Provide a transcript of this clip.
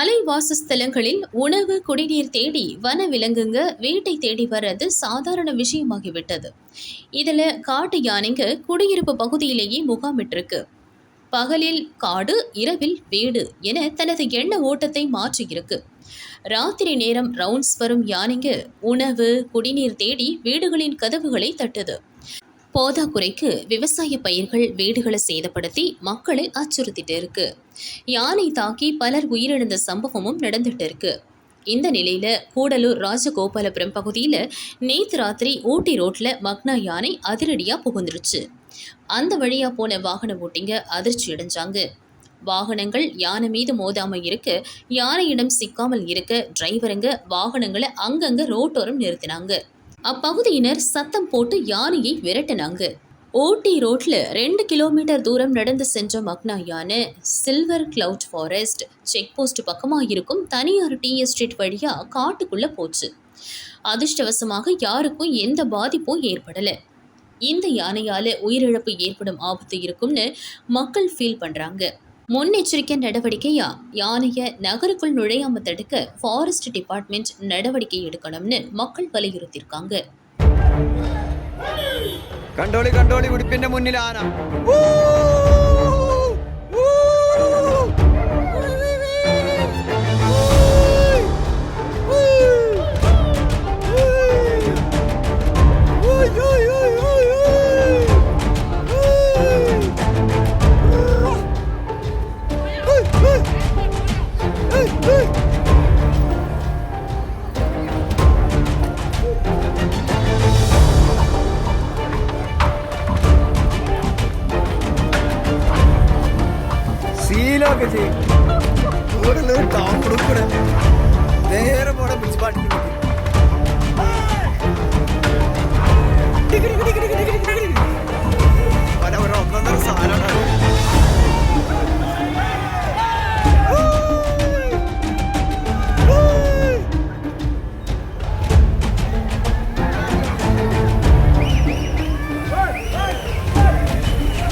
மலைவாசஸ்தலங்களில் உணவு குடிநீர் தேடி வன விலங்குங்க வீட்டை தேடி வர்றது சாதாரண விஷயமாகிவிட்டது. இதில் காட்டு யானைங்க குடியிருப்பு பகுதியிலேயே முகாமிட்டிருக்கு. பகலில் காடு இரவில் வீடு என தனது எண்ண ஓட்டத்தை மாற்றியிருக்கு. ராத்திரி நேரம் ரவுண்ட்ஸ் வரும் யானைங்க உணவு குடிநீர் தேடி வீடுகளின் கதவுகளை தட்டுது. போதாக்குறைக்கு விவசாய பயிர்கள் வீடுகளை சேதப்படுத்தி மக்களை அச்சுறுத்திட்டு இருக்கு. யானை தாக்கி பலர் உயிரிழந்த சம்பவமும் நடந்துட்டு இருக்கு. இந்த நிலையில கூடலூர் ராஜகோபாலபுரம் பகுதியில நேத்து ராத்திரி ஊட்டி ரோட்ல மக்னா யானை அதிரடியா புகுந்துருச்சு. அந்த வழியா போன வாகன ஓட்டிங்க அதிர்ச்சி அடைஞ்சாங்க. வாகனங்கள் யானை மீது மோதாம இருக்க யானையிடம் சிக்காமல் இருக்க டிரைவருங்க வாகனங்களை அங்கங்க ரோட்டோரம் நிறுத்தினாங்க. அப்பகுதியினர் சத்தம் போட்டு யானையை விரட்டினாங்க. ஓட்டி ரோட்ல ரெண்டு கிலோமீட்டர் தூரம் நடந்து சென்ற மக்னா யானை Silver Cloud forest check post பக்கமாக இருக்கும் தனியார் டி எஸ்டேட் வழியா காட்டுக்குள்ள போச்சு. அதிர்ஷ்டவசமாக யாருக்கும் எந்த பாதிப்பும் ஏற்படல. இந்த யானையால உயிரிழப்பு ஏற்படும் ஆபத்து இருக்கும்னு மக்கள் ஃபீல் பண்றாங்க. முன்னெச்சரிக்கை நடவடிக்கையா யானைய நகருக்குள் நுழையாம தடுக்க ஃபாரஸ்ட் டிபார்ட்மெண்ட் நடவடிக்கை எடுக்கணும்னு மக்கள் வலியுறுத்தியிருக்காங்க കണ്ടോളി കണ്ടോളി ഉടുപ്പിന്റെ മുന്നിൽ സീലൊക്കെ ചെയ്യും. കൂടുതൽ കൊടുക്കൂടെ നേരെ പോടെ പിടിച്ച് പാട്ടിട്ട്